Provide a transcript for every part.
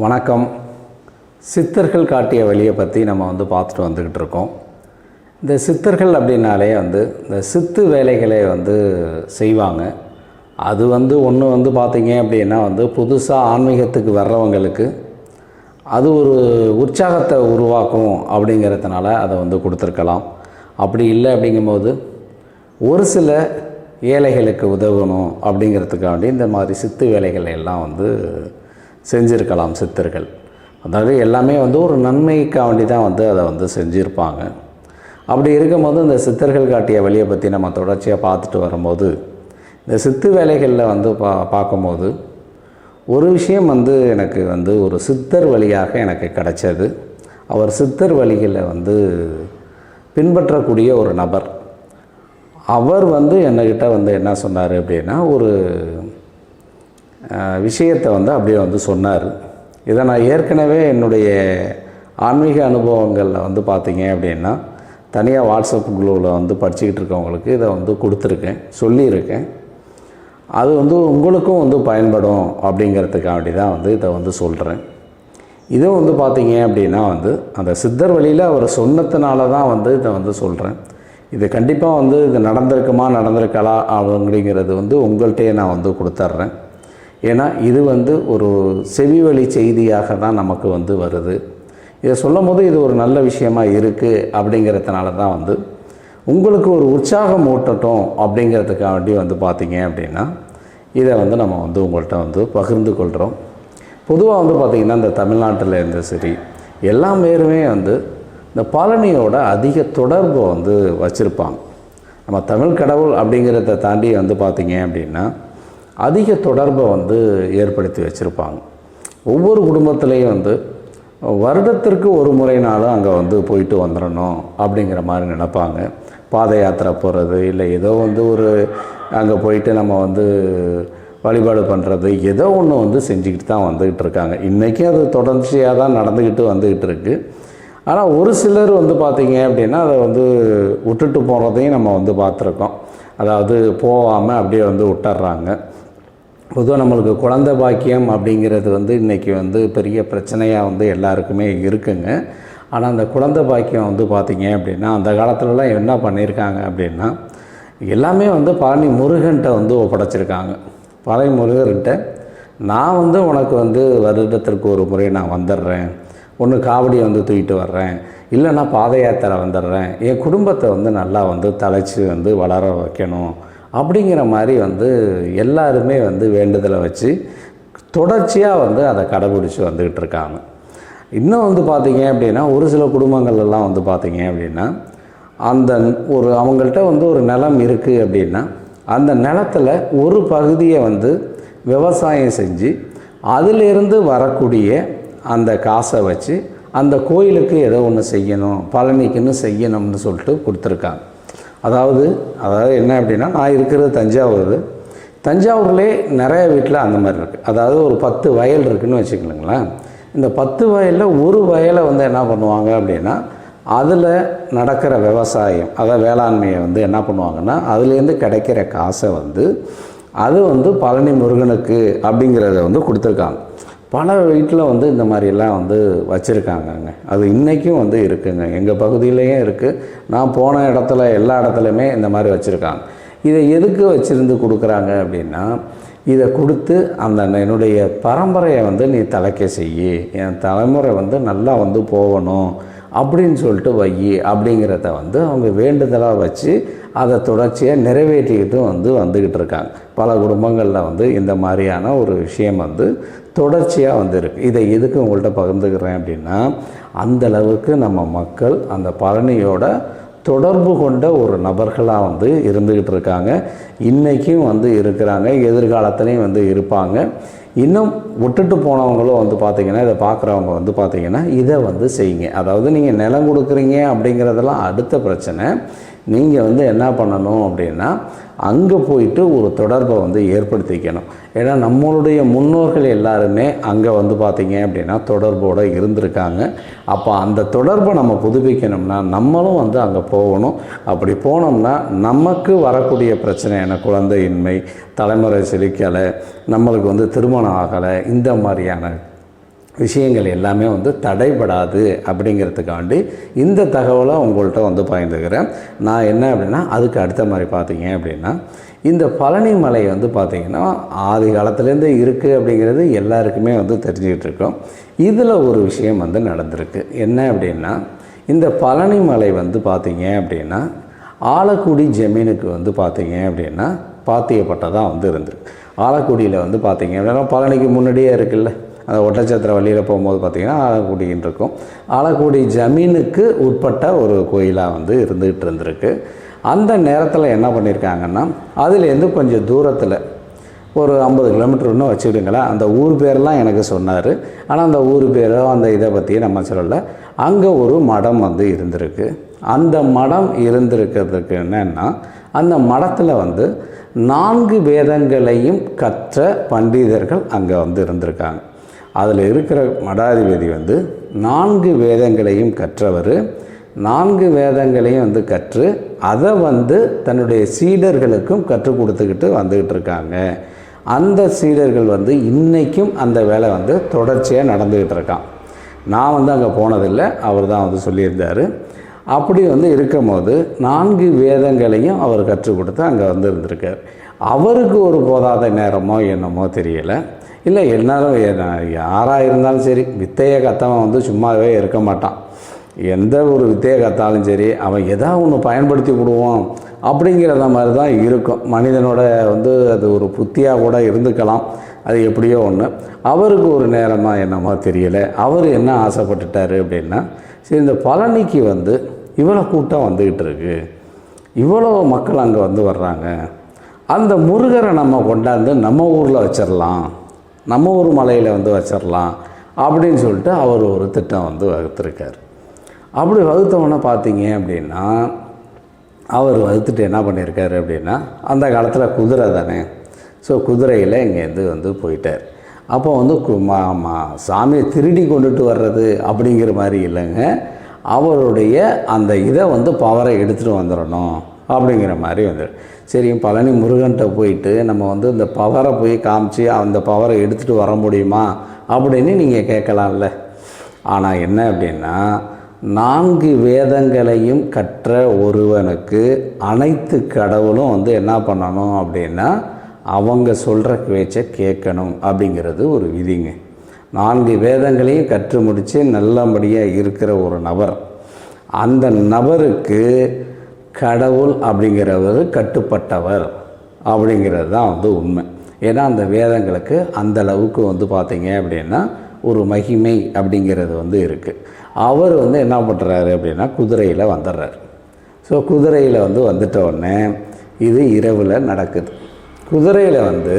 வணக்கம். சித்தர்கள் காட்டிய வழியை பற்றி நம்ம வந்து பார்த்துட்டு வந்துக்கிட்டு இருக்கோம். இந்த சித்தர்கள் அப்படின்னாலே வந்து இந்த சித்து வேலைகளை வந்து செய்வாங்க. அது வந்து ஒன்று வந்து பார்த்தீங்க அப்படின்னா வந்து புதுசாக ஆன்மீகத்துக்கு வர்றவங்களுக்கு அது ஒரு உற்சாகத்தை உருவாக்கும் அப்படிங்கிறதுனால அதை வந்து கொடுத்துருக்கலாம். அப்படி இல்லை அப்படிங்கும்போது ஒரு சில ஏழைகளுக்கு உதவணும் அப்படிங்கிறதுக்காண்டி இந்த மாதிரி சித்து வேலைகளை எல்லாம் வந்து செஞ்சுருக்கலாம் சித்தர்கள். அதாவது எல்லாமே வந்து ஒரு நன்மைக்காண்டி தான் வந்து அதை வந்து செஞ்சுருப்பாங்க. அப்படி இருக்கும்போது இந்த சித்தர்கள் காட்டிய வழியை பற்றி நம்ம தொடர்ச்சியாக பார்த்துட்டு வரும்போது இந்த சித்து வேலைகளில் வந்து பா பார்க்கும்போது ஒரு விஷயம் வந்து எனக்கு வந்து ஒரு சித்தர் வழியாக எனக்கு கிடைச்சது. அவர் சித்தர் வழிகளில் வந்து பின்பற்றக்கூடிய ஒரு நபர். அவர் வந்து என்னக்கிட்ட வந்து என்ன சொன்னார் அப்படின்னா ஒரு விஷயத்தை வந்து அப்படியே வந்து சொன்னார். இதை நான் ஏற்கனவே என்னுடைய ஆன்மீக அனுபவங்களில் வந்து பார்த்தீங்க அப்படின்னா தனியாக வாட்ஸ்அப் குழுவில் வந்து படிச்சுக்கிட்டு இருக்கவங்களுக்கு இதை வந்து கொடுத்துருக்கேன் சொல்லியிருக்கேன். அது வந்து உங்களுக்கும் வந்து பயன்படும் அப்படிங்கிறதுக்காண்டி தான் வந்து இதை வந்து சொல்கிறேன் இதுவும் வந்து பார்த்தீங்க அப்படின்னா வந்து அந்த சித்தர் வழியில் அவர் சொன்னதுனால தான் வந்து இதை வந்து சொல்கிறேன் இது கண்டிப்பாக வந்து இது நடந்திருக்குமா நடந்திருக்கலா அப்படிங்கிறது வந்து உங்கள்கிட்டயே நான் வந்து கொடுத்துட்றேன் ஏன்னா இது வந்து ஒரு செவி வழி செய்தியாக தான் நமக்கு வந்து வருது. இதை சொல்லும் போது இது ஒரு நல்ல விஷயமா இருக்குது அப்படிங்கிறதுனால தான் வந்து உங்களுக்கு ஒரு உற்சாகம் ஊட்டட்டும் அப்படிங்கிறதுக்காண்டி வந்து பார்த்தீங்க அப்படின்னா இதை வந்து நம்ம வந்து உங்கள்கிட்ட வந்து பகிர்ந்து கொள்கிறோம் பொதுவாக வந்து பார்த்திங்கன்னா இந்த தமிழ்நாட்டில் இருந்து சரி எல்லா பேருமே வந்து இந்த பழனியோட அதிக தொடர்பை வந்து வச்சுருப்பாங்க. நம்ம தமிழ் கடவுள் அப்படிங்கிறத தாண்டி வந்து பார்த்திங்க அப்படின்னா அதிக தொடர்பை வந்து ஏற்படுத்தி வச்சுருப்பாங்க. ஒவ்வொரு குடும்பத்துலேயும் வந்து வருடத்திற்கு ஒரு முறைனாலும் அங்கே வந்து போயிட்டு வந்துடணும் அப்படிங்கிற மாதிரி நினைப்பாங்க. பாத யாத்திரை போகிறது இல்லை ஏதோ வந்து ஒரு அங்கே போயிட்டு நம்ம வந்து வழிபாடு பண்ணுறது ஏதோ ஒன்று வந்து செஞ்சுக்கிட்டு தான் வந்துக்கிட்டு இருக்காங்க. இன்றைக்கும் அது தொடர்ச்சியாக தான் நடந்துக்கிட்டு வந்துக்கிட்டு இருக்குது ஆனால் ஒரு சிலர் வந்து பார்த்திங்க அப்படின்னா அதை வந்து விட்டுட்டு போகிறதையும் நம்ம வந்து பார்த்துருக்கோம். அதாவது போகாமல் அப்படியே வந்து விட்டுறாங்க. பொதுவாக நம்மளுக்கு குழந்தை பாக்கியம் அப்படிங்கிறது வந்து இன்றைக்கி வந்து பெரிய பிரச்சனையாக வந்து எல்லாருக்குமே இருக்குங்க. ஆனால் அந்த குழந்தை பாக்கியம் வந்து பார்த்திங்க அப்படின்னா அந்த காலத்துலலாம் என்ன பண்ணியிருக்காங்க அப்படின்னா எல்லாமே வந்து பழனி முருகன்கிட்ட வந்து ஒப்படைச்சிருக்காங்க. பழனி முருகர்கிட்ட நான் வந்து உனக்கு வந்து வருடத்திற்கு ஒரு முறை நான் வந்துடுறேன். ஒன்று காவடியை வந்து தூக்கிட்டு வர்றேன். இல்லைன்னா பாத யாத்திரை வந்துடுறேன். என் குடும்பத்தை வந்து நல்லா வந்து தலைச்சி வந்து வளர வைக்கணும். அப்படிங்கிற மாதிரி வந்து எல்லாருமே வந்து வேண்டுதலை வச்சு தொடர்ச்சியாக வந்து அதை கடைபிடிச்சி வந்துக்கிட்டு இருக்காங்க. இன்னும் வந்து பார்த்தீங்க அப்படின்னா ஒரு சில குடும்பங்கள்லாம் வந்து பார்த்தீங்க அப்படின்னா அந்த ஒரு அவங்கள்ட்ட வந்து ஒரு நிலம் இருக்குது அப்படின்னா அந்த நிலத்துல ஒரு பகுதியை வந்து விவசாயம் செஞ்சு அதிலிருந்து வரக்கூடிய அந்த காசை வச்சு அந்த கோயிலுக்கு ஏதோ ஒன்று செய்யணும் பழனிக்குன்னு செய்யணும்னு சொல்லிட்டு கொடுத்துருக்காங்க. அதாவது அதாவது என்ன அப்படின்னா நான் இருக்கிறது தஞ்சாவூர் தஞ்சாவூர்லேயே நிறைய வீட்டில் அந்த மாதிரி இருக்குது அதாவது ஒரு பத்து வயல் இருக்குதுன்னு வச்சுக்கலுங்களேன் இந்த பத்து வயலில் ஒரு வயலை வந்து என்ன பண்ணுவாங்க அப்படின்னா அதில் நடக்கிற விவசாயம் அதாவது வேளாண்மையை வந்து என்ன பண்ணுவாங்கன்னா அதுலேருந்து கிடைக்கிற காசை வந்து அது வந்து பழனி முருகனுக்கு அப்படிங்கிறத வந்து கொடுத்துருக்காங்க. பல வீட்டில் வந்து இந்த மாதிரிலாம் வந்து வச்சுருக்காங்கங்க. அது இன்றைக்கும் வந்து இருக்குங்க. எங்கள் பகுதியிலையும் இருக்குது நான் போன இடத்துல எல்லா இடத்துலையுமே இந்த மாதிரி வச்சுருக்காங்க. இதை எதுக்கு வச்சுருந்து கொடுக்குறாங்க அப்படின்னா இதை கொடுத்து அந்த என்னுடைய பரம்பரையை வந்து நீ தலைக்க செய்யி. என் தலைமுறை வந்து நல்லா வந்து போகணும் அப்படின்னு சொல்லிட்டு வை அப்படிங்கிறத வந்து அவங்க வேண்டுதலாக வச்சு அதை தொடர்ச்சியாக நிறைவேற்றிக்கிட்டும் வந்து வந்துக்கிட்டு இருக்காங்க. பல குடும்பங்களில் வந்து இந்த மாதிரியான ஒரு விஷயம் வந்து தொடர்ச்சியாக வந்து இதை எதுக்கு உங்கள்கிட்ட பகிர்ந்துக்கிறேன் அப்படின்னா அந்த அளவுக்கு நம்ம மக்கள் அந்த பழனியோட தொடர்பு கொண்ட ஒரு நபர்களாக வந்து இருந்துக்கிட்டு இருக்காங்க. இன்றைக்கும் வந்து இருக்கிறாங்க எதிர்காலத்துலேயும் வந்து இருப்பாங்க. இன்னும் விட்டுட்டு போனவங்களும் வந்து பார்த்திங்கன்னா இதை பார்க்குறவங்க வந்து பார்த்திங்கன்னா இதை வந்து செய்யுங்க. அதாவது நீங்கள் நிலம் கொடுக்குறீங்க அப்படிங்கிறதெல்லாம் அடுத்த பிரச்சனை. நீங்கள் வந்து என்ன பண்ணணும் அப்படின்னா அங்கே போயிட்டு ஒரு தொடர்பை வந்து ஏற்படுத்திக்கணும். ஏன்னா நம்மளுடைய முன்னோர்கள் எல்லாருமே அங்கே வந்து பார்த்திங்க அப்படின்னா தொடர்போடு இருந்திருக்காங்க. அப்போ அந்த தொடர்பை நம்ம புதுப்பிக்கணும்னா நம்மளும் வந்து அங்கே போகணும். அப்படி போனோம்னா நமக்கு வரக்கூடிய பிரச்சனையான குழந்தையின்மை தலைமுறை செழிக்கலை நம்மளுக்கு வந்து திருமணம் ஆகலை இந்த மாதிரியான விஷயங்கள் எல்லாமே வந்து தடைபடாது அப்படிங்கிறதுக்காண்டி இந்த தகவலை உங்கள்கிட்ட வந்து பகிர்ந்துக்கிறேன். நான் என்ன அப்படின்னா அதுக்கு அடுத்த மாதிரி பார்த்தீங்க அப்படின்னா இந்த பழனி மலை வந்து பார்த்திங்கன்னா ஆதி காலத்துலேருந்து இருக்குது அப்படிங்கிறது எல்லாருக்குமே வந்து தெரிஞ்சுக்கிட்டு இருக்கோம் இதில் ஒரு விஷயம் வந்து நடந்திருக்கு. என்ன அப்படின்னா இந்த பழனி மலை வந்து பார்த்தீங்க அப்படின்னா ஆலக்குடி ஜமீனுக்கு வந்து பார்த்தீங்க அப்படின்னா பாத்தியப்பட்டதாக வந்து இருந்திருக்கு. ஆலக்குடியில் வந்து பார்த்தீங்க அப்படின்னா பழனிக்கு முன்னாடியே இருக்குல்ல. அந்த ஒட்டச்சத்திர வழியில் போகும்போது பார்த்திங்கன்னா ஆலக்குடின்னு இருக்கும் ஆலக்குடி ஜமீனுக்கு உட்பட்ட ஒரு கோயிலாக வந்து இருந்துகிட்டு இருந்திருக்கு. அந்த நேரத்தில் என்ன பண்ணியிருக்காங்கன்னா அதுலேருந்து கொஞ்சம் தூரத்தில் ஒரு ஐம்பது கிலோமீட்டர்னு வச்சுக்கிடுங்களேன் அந்த ஊர் பேரெலாம் எனக்கு சொன்னார். ஆனால் அந்த ஊர் பேரோ அந்த இதை பற்றி நம்ம சொல்லலை. அங்கே ஒரு மடம் வந்து இருந்திருக்கு. அந்த மடம் இருந்திருக்கிறதுக்கு என்னென்னா அந்த மடத்தில் வந்து நான்கு வேதங்களையும் கற்ற பண்டிதர்கள் அங்கே வந்து இருந்திருக்காங்க. அதில் இருக்கிற மடாதிபதி வந்து நான்கு வேதங்களையும் கற்றவர். நான்கு வேதங்களையும் வந்து கற்று அதை வந்து தன்னுடைய சீடர்களுக்கும் கற்றுக் கொடுத்துக்கிட்டு வந்துக்கிட்டு இருக்காங்க. அந்த சீடர்கள் வந்து இன்றைக்கும் அந்த வேலை வந்து தொடர்ச்சியாக நடந்துக்கிட்டு இருக்கான். நான் வந்து அங்கே போனதில்லை அவர் தான் வந்து சொல்லியிருந்தார். அப்படி வந்து இருக்கும்போது நான்கு வேதங்களையும் அவர் கற்றுக் கொடுத்து அங்கே வந்து இருந்திருக்கார் அவருக்கு ஒரு போதாத நேரமோ என்னமோ தெரியலை. இல்லை என்னாலும் யாராக இருந்தாலும் சரி வித்தையை கத்தவன் வந்து சும்மாவே இருக்க மாட்டான். எந்த ஒரு வித்தையை கத்தாலும் சரி அவன் எதாவது ஒன்று பயன்படுத்தி விடுவோம் அப்படிங்கிறத மாதிரி தான் இருக்கும். மனிதனோட வந்து அது ஒரு புத்தியாக கூட இருந்துக்கலாம். அது எப்படியோ ஒன்று அவருக்கு ஒரு நேரமாக என்னமோ தெரியலை. அவர் என்ன ஆசைப்பட்டுட்டாரு அப்படின்னா சரி இந்த பழனிக்கு வந்து இவ்வளோ கூட்டம் வந்துக்கிட்டு இருக்கு. இவ்வளோ மக்கள் அங்கே வந்து வர்றாங்க. அந்த முருகரை நம்ம கொண்டாந்து நம்ம ஊரில் வச்சிடலாம் நம்ம ஊர் மலையில் வந்து வச்சிடலாம் அப்படின்னு சொல்லிட்டு அவர் ஒரு திட்டம் வந்து வகுத்துருக்கார். அப்படி வகுத்தவொன்னே பார்த்தீங்க அப்படின்னா அவர் வகுத்துட்டு என்ன பண்ணியிருக்காரு அப்படின்னா அந்த காலத்தில் குதிரை தானே. ஸோ குதிரையில் இங்கேருந்து வந்து போயிட்டார். அப்போ வந்து கு- மா- மா- சாமியை திருடி கொண்டுட்டு வர்றது அப்படிங்கிற மாதிரி இல்லைங்க. அவருடைய அந்த இதை வந்து பவரை எடுத்துகிட்டு வந்துடணும் அப்படிங்கிற மாதிரி வந்து சரி பழனி முருகன்கிட்ட போயிட்டு நம்ம வந்து இந்த பவரை போய் காமிச்சு அந்த பவரை எடுத்துகிட்டு வர முடியுமா அப்படின்னு நீங்கள் கேட்கலாம்ல. ஆனால் என்ன அப்படின்னா நான்கு வேதங்களையும் கற்ற ஒருவனுக்கு அனைத்து கடவுளும் வந்து என்ன பண்ணணும் அப்படின்னா அவங்க சொல்கிற பேச்சை கேட்கணும் அப்படிங்கிறது ஒரு விதிங்க. நான்கு வேதங்களையும் கற்று முடித்து நல்லபடியாக இருக்கிற ஒரு நபர். அந்த நபருக்கு கடவுள் அப்படிங்கிறவர் கட்டுப்பட்டவர் அப்படிங்கிறது தான் வந்து உண்மை. ஏன்னா அந்த வேதங்களுக்கு அந்த அளவுக்கு வந்து பார்த்தீங்க அப்படின்னா ஒரு மகிமை அப்படிங்கிறது வந்து இருக்குது அவர் வந்து என்ன பண்ணுறாரு அப்படின்னா குதிரையில் வந்துடுறாரு. ஸோ குதிரையில் வந்து வந்துட்ட உடனே இது இரவில் நடக்குது. குதிரையில் வந்து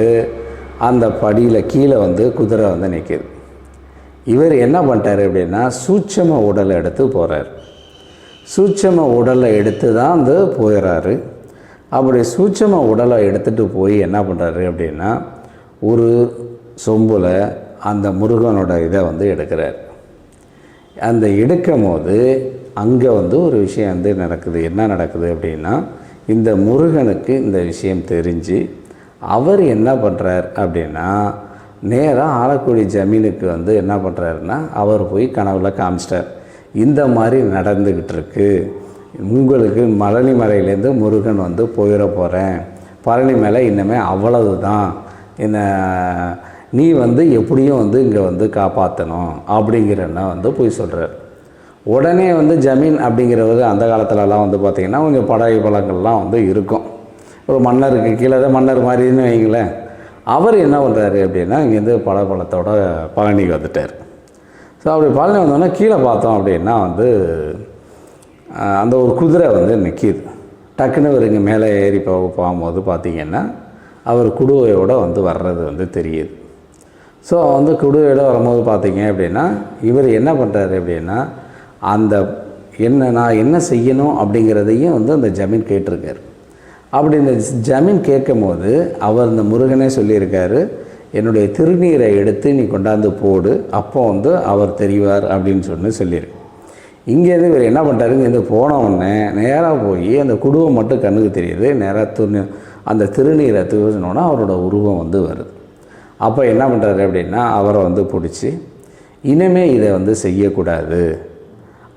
அந்த படியில் கீழே வந்து குதிரை வந்து நிற்கிது இவர் என்ன பண்ணிட்டாரு அப்படின்னா சூட்சம உடலை எடுத்து போகிறார் சூட்சம உடலை எடுத்து தான் வந்து போயிடுறாரு அப்படி சூட்சம உடலை எடுத்துகிட்டு போய் என்ன பண்ணுறாரு அப்படின்னா ஒரு சொம்பில் அந்த முருகனோட இதை வந்து எடுக்கிறார். அந்த எடுக்கும் போது அங்கே வந்து ஒரு விஷயம் வந்து நடக்குது. என்ன நடக்குது அப்படின்னா இந்த முருகனுக்கு இந்த விஷயம் தெரிஞ்சு அவர் என்ன பண்ணுறார் அப்படின்னா நேராக ஆலக்குடி ஜமீனுக்கு வந்து என்ன பண்ணுறாருன்னா அவர் போய் கனவுல காமிச்சிட்டார். இந்த மாதிரி நடந்துக்கிட்டு இருக்கு உங்களுக்கு மழனி மலையிலேருந்து முருகன் வந்து போயிட போகிறேன் பழனி மேலே இன்னமே அவ்வளவு தான் என்ன நீ வந்து எப்படியும் வந்து இங்கே வந்து காப்பாற்றணும் அப்படிங்கிறன்னா வந்து போய் சொல்கிறார் உடனே வந்து ஜமீன் அப்படிங்கிறது அந்த காலத்துலலாம் வந்து பார்த்திங்கன்னா கொஞ்சம் படகு பழங்கள்லாம் வந்து இருக்கும். ஒரு மன்னருக்கு கீழே தான் மன்னர் மாதிரின்னு வைங்களேன். அவர் என்ன பண்ணுறாரு அப்படின்னா இங்கேருந்து பழப்பழத்தோட பழனிக்கு வந்துட்டார். ஸோ அப்படி பழனி வந்தோடனே கீழே பார்த்தோம் அப்படின்னா வந்து அந்த ஒரு குதிரை வந்து நிற்கிது டக்குன்னு இவர் இங்கே மேலே ஏறி போக போகும்போது பார்த்தீங்கன்னா அவர் குடுவையோடு வந்து வர்றது வந்து தெரியுது. ஸோ வந்து குடுவையோட வரும்போது பார்த்தீங்க அப்படின்னா இவர் என்ன பண்ணுறாரு அப்படின்னா அந்த என்ன நான் என்ன செய்யணும் அப்படிங்கிறதையும் வந்து அந்த ஜமீன் கேட்டிருக்காரு. அப்படி இந்த ஜமீன் கேட்கும்போது அவர் இந்த முருகனே சொல்லியிருக்காரு என்னுடைய திருநீரை எடுத்து நீ கொண்டாந்து போடு அப்போ வந்து அவர் தெரிவார் அப்படின்னு சொல்லி சொல்லியிருக்கு இங்கேருந்து இவர் என்ன பண்ணுறாரு இங்கேருந்து போனவுடனே நேராக போய் அந்த குடும்பம் மட்டும் கண்ணுக்கு தெரியுது. நேராக துணி அந்த திருநீரை தூசினோன்னா அவரோட உருவம் வந்து வருது. அப்போ என்ன பண்ணுறாரு அப்படின்னா அவரை வந்து பிடிச்சி இனிமே இதை வந்து செய்யக்கூடாது.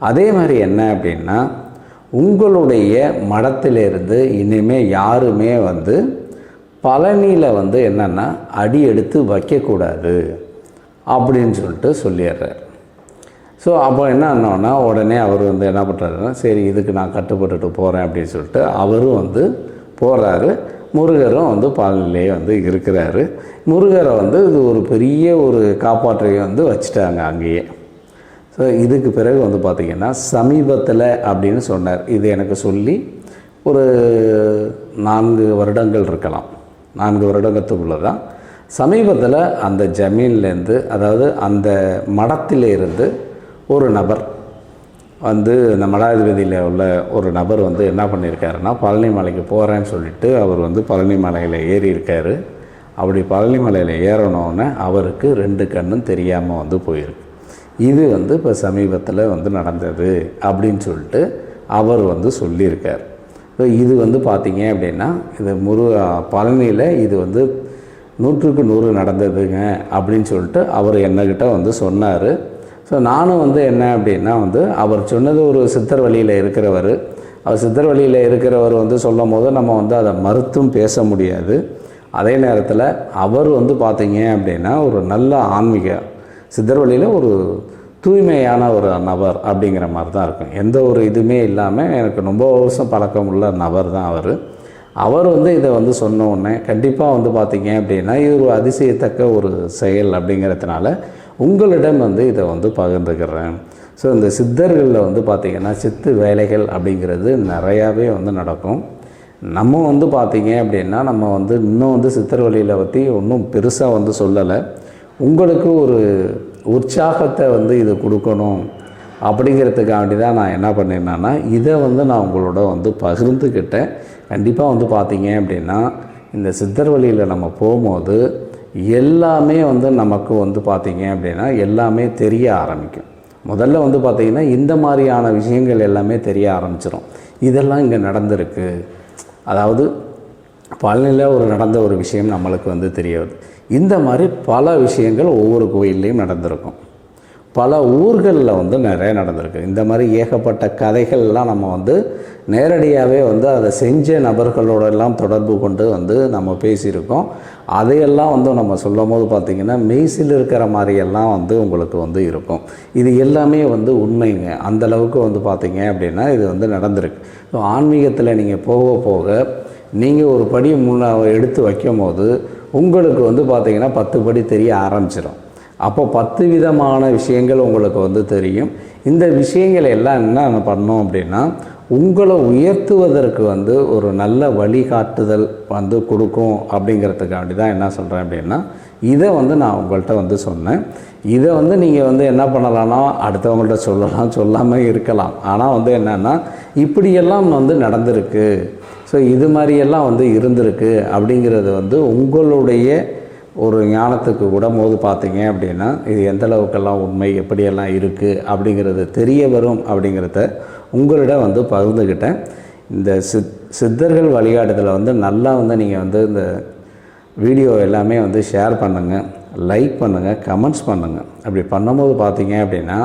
அதே மாதிரி என்ன அப்படின்னா உங்களுடைய மடத்திலிருந்து இனிமே யாருமே வந்து பழனியில் வந்து என்னென்னா அடி எடுத்து வைக்கக்கூடாது அப்படின்னு சொல்லிட்டு சொல்லிடுறார். ஸோ அப்போ என்ன ஆனோன்னா உடனே அவர் வந்து என்ன பண்ணுறாருன்னா சரி இதுக்கு நான் கட்டுப்பட்டுட்டு போகிறேன் அப்படின்னு சொல்லிட்டு அவரும் வந்து போகிறாரு முருகரும் வந்து பழனிலே வந்து இருக்கிறாரு. முருகரை வந்து இது ஒரு பெரிய ஒரு காப்பாற்றையை வந்து வச்சுட்டாங்க அங்கேயே. ஸோ இதுக்கு பிறகு வந்து பார்த்திங்கன்னா சமீபத்தில் அப்படின்னு சொன்னார். இது எனக்கு சொல்லி ஒரு நான்கு வருடங்கள் இருக்கலாம். நான்கு வருடத்துக்குள்ளே தான் சமீபத்தில் அந்த ஜமீன்லேருந்து அதாவது அந்த மடத்திலிருந்து ஒரு நபர் வந்து இந்த மடாதிபதியில் உள்ள ஒரு நபர் வந்து என்ன பண்ணியிருக்காருன்னா பழனி மலைக்கு போகிறேன்னு சொல்லிட்டு அவர் வந்து பழனி மலையில் ஏறியிருக்காரு. அப்படி பழனி மலையில் ஏறணுன்னு அவருக்கு ரெண்டு கண்ணும் தெரியாமல் வந்து போயிருக்கு. இது வந்து இப்போ சமீபத்தில் வந்து நடந்தது அப்படின்னு சொல்லிட்டு அவர் வந்து சொல்லியிருக்கார். இது வந்து பார்த்தீங்க அப்படின்னா இது முரு பழனியில் இது வந்து நூற்றுக்கு நூறு நடந்ததுங்க அப்படின்னு சொல்லிட்டு அவர் என்னக்கிட்ட வந்து சொன்னார். ஸோ நானும் வந்து என்ன அப்படின்னா வந்து அவர் சொன்னது ஒரு சித்தர் வழியில் இருக்கிறவர். அவர் சித்தர் வழியில் இருக்கிறவர் வந்து சொல்லும் போது நம்ம வந்து அதை மறுத்தும் பேச முடியாது. அதே நேரத்தில் அவர் வந்து பார்த்தீங்க அப்படின்னா ஒரு நல்ல ஆன்மீக சித்தர் வழியில் ஒரு தூய்மையான ஒரு நபர் அப்படிங்கிற மாதிரி தான் இருக்கும். எந்த ஒரு இதுவுமே இல்லாமல் எனக்கு ரொம்ப வருஷம் பழக்கம் உள்ள நபர் தான் அவர். அவர் வந்து இதை வந்து சொன்ன உடனே கண்டிப்பாக வந்து பார்த்தீங்க அப்படின்னா இது ஒரு அதிசயத்தக்க ஒரு செயல் அப்படிங்கிறதுனால உங்களிடம் வந்து இதை வந்து பகிர்ந்துக்கிறேன். ஸோ இந்த சித்தர்களில் வந்து பார்த்திங்கன்னா சித்து வேலைகள் அப்படிங்கிறது நிறையாவே வந்து நடக்கும். நம்ம வந்து பார்த்திங்க அப்படின்னா நம்ம வந்து இன்னும் வந்து சித்தர் வழியில் பற்றி ஒன்றும் பெருசாக வந்து சொல்லலை. உங்களுக்கு ஒரு உற்சாகத்தை வந்து இது கொடுக்கணும் அப்படிங்கிறதுக்காண்டி தான் நான் என்ன பண்ணியிருந்தேன்னா இதை வந்து நான் உங்களோட வந்து பகிர்ந்துக்கிட்டேன். கண்டிப்பாக வந்து பார்த்தீங்க அப்படின்னா இந்த சித்தர் வழியில் நம்ம போகும்போது எல்லாமே வந்து நமக்கு வந்து பார்த்தீங்க அப்படின்னா எல்லாமே தெரிய ஆரம்பிக்கும். முதல்ல வந்து பார்த்திங்கன்னா இந்த மாதிரியான விஷயங்கள் எல்லாமே தெரிய ஆரம்பிச்சிடும் இதெல்லாம் இங்கே நடந்திருக்கு. அதாவது பழனியில் ஒரு நடந்த ஒரு விஷயம் நம்மளுக்கு வந்து தெரிய வருது. இந்த மாதிரி பல விஷயங்கள் ஒவ்வொரு கோயில்லையும் நடந்திருக்கும். பல ஊர்களில் வந்து நிறைய நடந்திருக்கு. இந்த மாதிரி ஏகப்பட்ட கதைகள்லாம் நம்ம வந்து நேரடியாகவே வந்து அதை செஞ்ச நபர்களோடெல்லாம் தொடர்பு கொண்டு வந்து நம்ம பேசியிருக்கோம். அதையெல்லாம் வந்து நம்ம சொல்லும் போது பார்த்திங்கன்னா மெய்சில் இருக்கிற மாதிரியெல்லாம் வந்து உங்களுக்கு வந்து இருக்கும். இது எல்லாமே வந்து உண்மைங்க. அந்தளவுக்கு வந்து பார்த்திங்க அப்படின்னா இது வந்து நடந்திருக்கு. ஸோ ஆன்மீகத்தில் நீங்கள் போக போக நீங்கள் ஒரு படி முன்ன எடுத்து வைக்கும் போது உங்களுக்கு வந்து பார்த்திங்கன்னா பத்து படி தெரிய ஆரம்பிச்சிடும் அப்போ பத்து விதமான விஷயங்கள் உங்களுக்கு வந்து தெரியும். இந்த விஷயங்கள் எல்லாம் என்ன பண்ணோம் அப்படின்னா உங்களை உயர்த்துவதற்கு வந்து ஒரு நல்ல வழிகாட்டுதல் வந்து கொடுக்கும் அப்படிங்கிறதுக்காண்டி தான் என்ன சொல்கிறேன் அப்படின்னா இதை வந்து நான் உங்கள்கிட்ட வந்து சொன்னேன். இதை வந்து நீங்கள் வந்து என்ன பண்ணலாம்னா அடுத்தவங்கள்ட்ட சொல்லலாம் சொல்லாமல் இருக்கலாம். ஆனால் வந்து என்னென்னா இப்படியெல்லாம் வந்து நடந்திருக்கு. ஸோ இது மாதிரியெல்லாம் வந்து இருந்திருக்கு. அப்படிங்கிறது வந்து உங்களுடைய ஒரு ஞானத்துக்கு கூட போது பார்த்தீங்க அப்படின்னா இது எந்த அளவுக்கெல்லாம் உண்மை எப்படியெல்லாம் இருக்குது அப்படிங்கிறது தெரிய வரும் அப்படிங்கிறத உங்களிடம் வந்து பகிர்ந்துக்கிட்டேன் இந்த சித் சித்தர்கள் வழிகாட்டுதலை வந்து நல்லா வந்து நீங்கள் வந்து இந்த வீடியோ எல்லாமே வந்து ஷேர் பண்ணுங்கள் லைக் பண்ணுங்கள் கமெண்ட்ஸ் பண்ணுங்கள் அப்படி பண்ணும்போது பார்த்தீங்க அப்படின்னா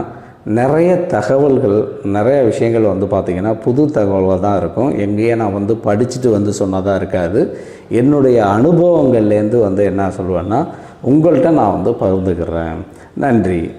நிறைய தகவல்கள் நிறைய விஷயங்கள் வந்து பார்த்திங்கன்னா புது தகவல்கள் தான் இருக்கும். எங்கேயே நான் வந்து படிச்சுட்டு வந்து சொன்னதாக இருக்காது. என்னுடைய அனுபவங்கள்லேருந்து வந்து என்ன சொல்லுவேன்னா உங்கள்கிட்ட நான் வந்து பகிர்ந்துக்கிறேன். நன்றி.